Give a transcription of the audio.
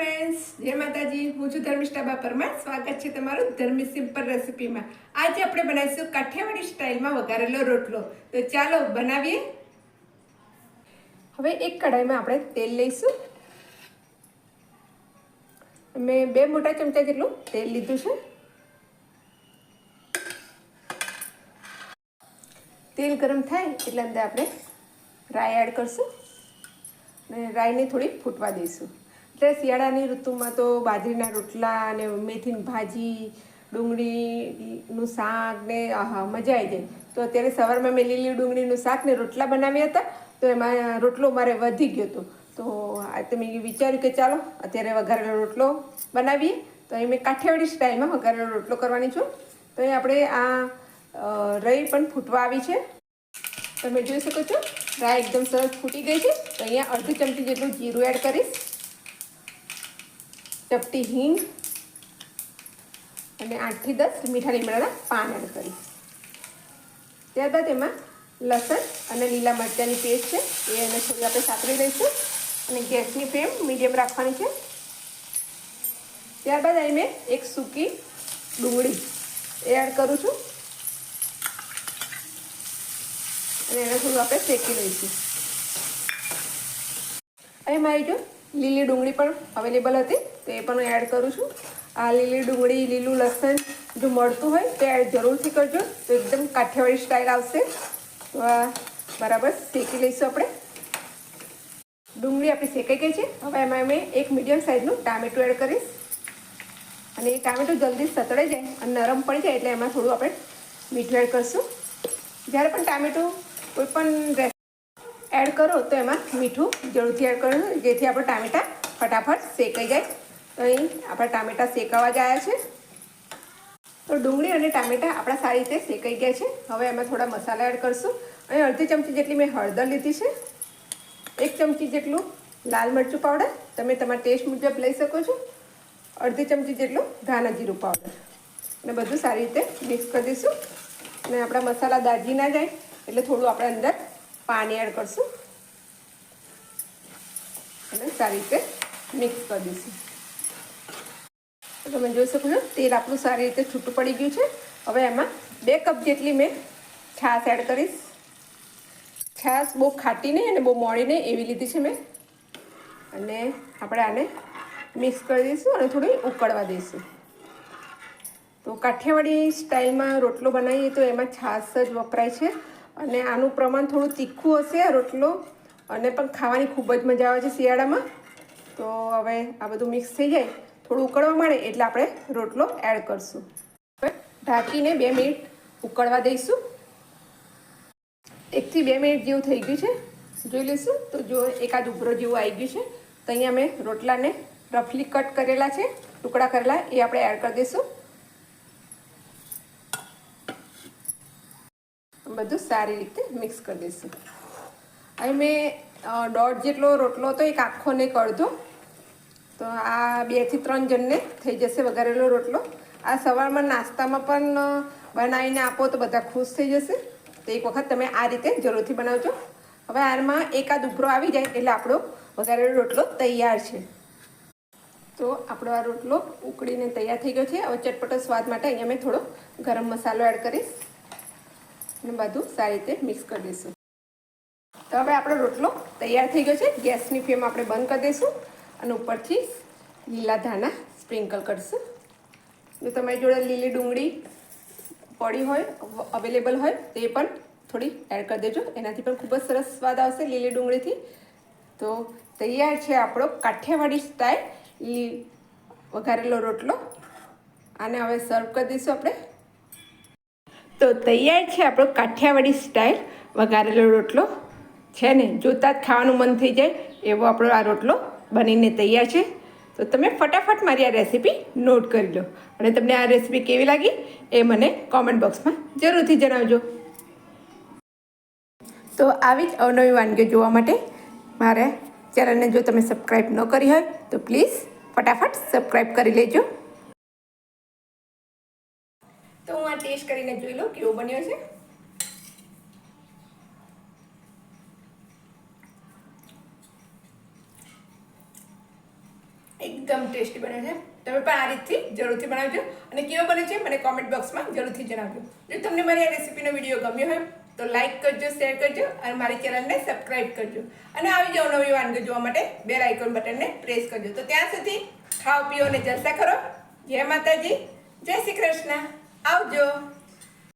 Friends જય માતાજી, હું છું ધર્મિષ્ઠા બાપરમાં. સ્વાગત છે તમારું ધર્મી સિમ્પલ રેસીપીમાં. આજે આપણે બનાવીશું કાઠિયાવાડી સ્ટાઇલમાં વઘારેલો રોટલો. તો ચાલો બનાવીએ. હવે એક કઢાઈમાં આપણે તેલ લઈશું. મેં બે મોટા ચમચા જેટલું તેલ લીધું છે. તેલ ગરમ થાય એટલે અંદર આપણે રાઈ એડ કરશું. અને રાઈને થોડી ફૂટવા દઈશું. એટલે શિયાળાની ઋતુમાં તો બાજરીના રોટલા અને મેથીની ભાજી, ડુંગળીનું શાક ને, આહા, મજા આવી જાય. તો અત્યારે સવારમાં મેં લીલી ડુંગળીનું શાક ને રોટલા બનાવ્યા હતા, તો એમાં રોટલો મારે વધી ગયો હતો. તો આજે મેં વિચાર્યું કે ચાલો, અત્યારે વઘારેલો રોટલો બનાવીએ. તો અહીં મેં કાઠિયાવાડી સ્ટાઇલમાં વઘારેલો રોટલો કરવાની છું. તો અહીં આપણે આ રઈ પણ ફૂટવા આવી છે. તમે જોઈ શકો છો, રાઈ એકદમ સરસ ફૂટી ગઈ છે. તો અહીંયા અડધી ચમચી જેટલું જીરું એડ કરીશ. ચપટી હિંગ અને આઠથી દસ મીઠા લીમડાના પાન એડ કરીશ ત્યારબાદ એમાં લસણ અને લીલા મરચાંની પેસ્ટ છે, એ એને થોડી આપણે સાતરી લઈશું અને ગેસની ફ્લેમ મીડિયમ રાખવાની છે. ત્યારબાદ અહીં મેં એક સૂકી ડુંગળી એડ કરું છું. અને એને થોડું આપણે શેકી લઈશું. અહીં મારી જો લીલી ડુંગળી પણ અવેલેબલ હતી, તો એ પણ એડ કરું છું. આ લીલી ડુંગળી, લીલું લસણ જો મળતું હોય તો એડ જરૂરથી કરજો. તો એકદમ કાઠિયાવાડી સ્ટાઇલ આવશે. તો આ બરાબર શેકી લઈશું આપણે. ડુંગળી આપણી શેકાઈ ગઈ છે. હવે એમાં મેં એક મીડિયમ સાઇઝનું ટામેટું એડ કરીશ. અને એ ટામેટું જલ્દી સતળાઈ જાય અને નરમ પડી જાય એટલે એમાં થોડું આપણે મીઠું એડ કરીશું. જ્યારે પણ ટામેટું કોઈ પણ એડ કરો તો એમાં મીઠું જરૂરથી એડ કરવું જેથી આપણે ટામેટાં ફટાફટ શેકાઈ જાય. તો અહીં આપણા ટામેટાં શેકાવા ગયા છે. તો ડુંગળી અને ટામેટાં આપણા સારી રીતે શેકાઈ ગયા છે. હવે એમાં થોડા મસાલા એડ કરશું. અહીં અડધી ચમચી જેટલી મેં હળદર લીધી છે. એક ચમચી જેટલું લાલ મરચું પાવડર તમે તમારા ટેસ્ટ મુજબ લઈ શકો છો. અડધી ચમચી જેટલું ધાણા જીરું પાવડર. અને બધું સારી રીતે મિક્સ કરી દઈશું. અને આપણા મસાલા દાજી ના જાય, એટલે થોડું આપણે અંદર પાણી એડ કરશું. અને સારી રીતે મિક્સ કરી દઈશું. તમે જોઈ શકો છો, તેલ આપણું સારી રીતે છૂટું પડી ગયું છે. હવે એમાં બે કપ જેટલી મેં છાશ એડ કરીશ. છાશ બહુ ખાટી નહીં અને બહુ મોડી નહીં, એવી લીધી છે મેં. અને આપણે આને મિક્સ કરી દઈશું અને થોડી ઉકળવા દઈશું. તો કાઠિયાવાડી સ્ટાઇલમાં રોટલો બનાવીએ તો એમાં છાશ જ વપરાય છે. અને આનું પ્રમાણ થોડું તીખું હશે રોટલો. અને પણ ખાવાની ખૂબ જ મજા આવે છે શિયાળામાં. તો હવે આ બધું મિક્સ થઈ જાય. થોડું ઉકળવા માંડે એટલે આપણે રોટલો એડ કરશું. હવે ઢાંકીને બે મિનિટ ઉકળવા દઈશું. એકથી બે મિનિટ જેવું થઈ ગયું છે. જોઈ લઈશું. તો જો એકાદ ઉભરો જેવું આવી ગયું છે. તો અહીંયા મેં રોટલાને રફલી કટ કરેલા છે. ટુકડા કરેલા, એ આપણે એડ કરી દઈશું. બધું સારી રીતે મિક્સ કરી દઈશું. અહીં મેં દોઢ જેટલો રોટલો હતો એક આખો નહીં એક તો આ બેથી ત્રણ જણને થઈ જશે વઘારેલો રોટલો. આ સવારમાં નાસ્તામાં પણ બનાવીને આપો તો બધા ખુશ થઈ જશે. તો એક વખત તમે આ રીતે જરૂરથી બનાવજો. હવે આમાં એકાદ ઉભરો આવી જાય એટલે આપણો વઘારેલો રોટલો તૈયાર છે. તો આપણો આ રોટલો ઉકળીને તૈયાર થઈ ગયો છે. હવે ચટપટો સ્વાદ માટે અહીંયા મેં થોડો ગરમ મસાલો એડ કરીશ. અને બધું સારી રીતે મિક્સ કરી દઈશું. તો હવે આપણો રોટલો તૈયાર થઈ ગયો છે. ગેસની ફ્લેમ આપણે બંધ કરી દઈશું અને ઉપરથી લીલા ધાણા સ્પ્રિંકલ કરીશું. જો તમારી જોડે લીલી ડુંગળી પડી હોય, અવેલેબલ હોય, તે પણ થોડી એડ કરી દેજો. એનાથી પણ ખૂબ જ સરસ સ્વાદ આવશે લીલી ડુંગળીથી. તો તૈયાર છે આપણો કાઠિયાવાડી સ્ટાઇલ વઘારેલો રોટલો. આને હવે સર્વ કરી દઈશું આપણે. તો તૈયાર છે આપણો કાઠિયાવાડી સ્ટાઇલ વઘારેલો રોટલો છે ને, જોતાં જ ખાવાનું મન થઈ જાય એવો આપણો આ રોટલો બનીને તૈયાર છે. તો તમે ફટાફટ મારી આ રેસીપી નોટ કરી લો. અને તમને આ રેસીપી કેવી લાગી એ મને કોમેન્ટ બોક્સમાં જરૂરથી જણાવજો. તો આવી જ અવનવી વાનગીઓ જોવા માટે મારે ચેનલને જો તમે સબસ્ક્રાઈબ ન કરી હોય તો પ્લીઝ ફટાફટ સબસ્ક્રાઈબ કરી લેજો. ટેસ્ટ કરીને જોઈ લો કેવો બન્યો છે. એકદમ ટેસ્ટી બને છે. તમે પણ આ રીતથી જરૂરથી બનાવજો. અને કેવો બને છે મને કોમેન્ટ બોક્સમાં જરૂરથી જણાવજો. જો તમને મારી આ રેસીપીનો વીડિયો ગમ્યો હોય, તો લાઈક કરજો શેર કરજો અને મારી ચેનલને સબસ્ક્રાઈબ કરજો. અને આવી જાઓ નવી વાનગી જોવા માટે બેલ આઇકોન બટનને પ્રેસ કરજો. તો ત્યાં સુધી ખાઓ, પીઓ અને જલસા કરો. જય માતાજી. જય શ્રી કૃષ્ણ. આવજો